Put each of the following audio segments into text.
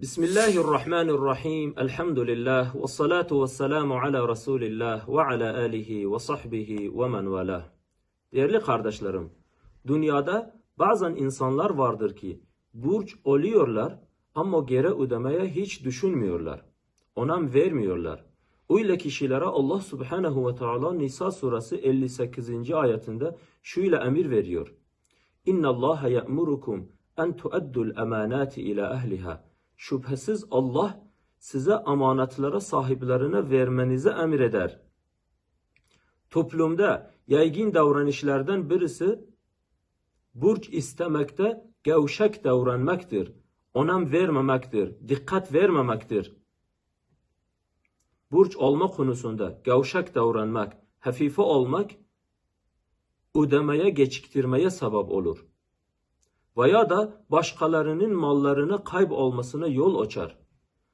Bismillahirrahmanirrahim. Elhamdülillah. Ve salatu ve selamu ala Resulillah ve ala alihi ve sahbihi ve men velah. Değerli kardeşlerim, dünyada bazen insanlar vardır ki burç oluyorlar ama geri ödemeye hiç düşünmüyorlar. Onam vermiyorlar. Öyle kişilere Allah Subhanahu ve Teala Nisa suresi 58. ayetinde şöyle emir veriyor. İnna Allah ya'murukum en tuaddul emanati ila ehliha. Şüphesiz Allah size amanatlara sahiplerine vermenizi emreder. Toplumda yaygın davranışlardan birisi burç istemekte gevşek davranmaktır. Önem vermemektir, dikkat vermemektir. Burç olma konusunda gevşek davranmak, hafife olmak ödemeye geciktirmeye sebep olur. Veya da başkalarının mallarını kaybolmasına yol açar.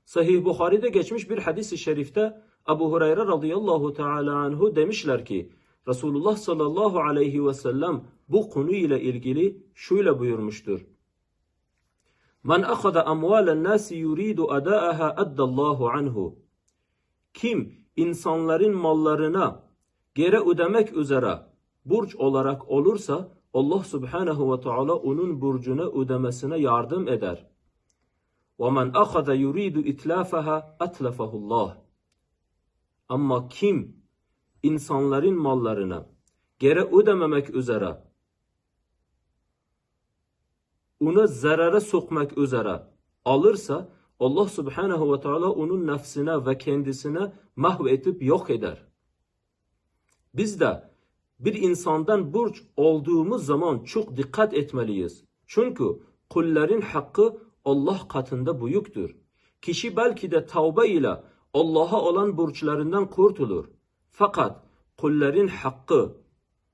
Sahih Bukhari'de geçmiş bir hadis-i şerifte Ebu Hureyre radıyallahu teala anhu demişler ki Resulullah sallallahu aleyhi ve sellem bu konuyla ilgili şöyle buyurmuştur. Men akhada amvalen nasi yuridu adaaha addallahu anhu. Kim insanların mallarına geri ödemek üzere burç olarak olursa Allah subhanahu ve taala onun burcunu ödemesine yardım eder. وَمَنْ أَخَذَ يُرِيدُ اِتْلَافَهَا اَتْلَفَهُ اللّٰهِ Ama kim insanların mallarına geri ödememek üzere onu zarara sokmak üzere alırsa Allah subhanahu ve taala onun nefsine ve kendisine mahvetip yok eder. Biz de bir insandan burç olduğumuz zaman çok dikkat etmeliyiz. Çünkü kulların hakkı Allah katında büyüktür. Kişi belki de tavbe ile Allah'a olan borçlarından kurtulur. Fakat kulların hakkı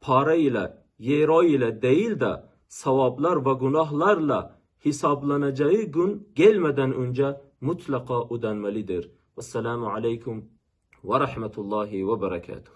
para ile, euro ile değil de savaplar ve günahlarla hesaplanacağı gün gelmeden önce mutlaka ödenmelidir. Vesselamu aleyküm ve rahmetullahi ve berekatuhu.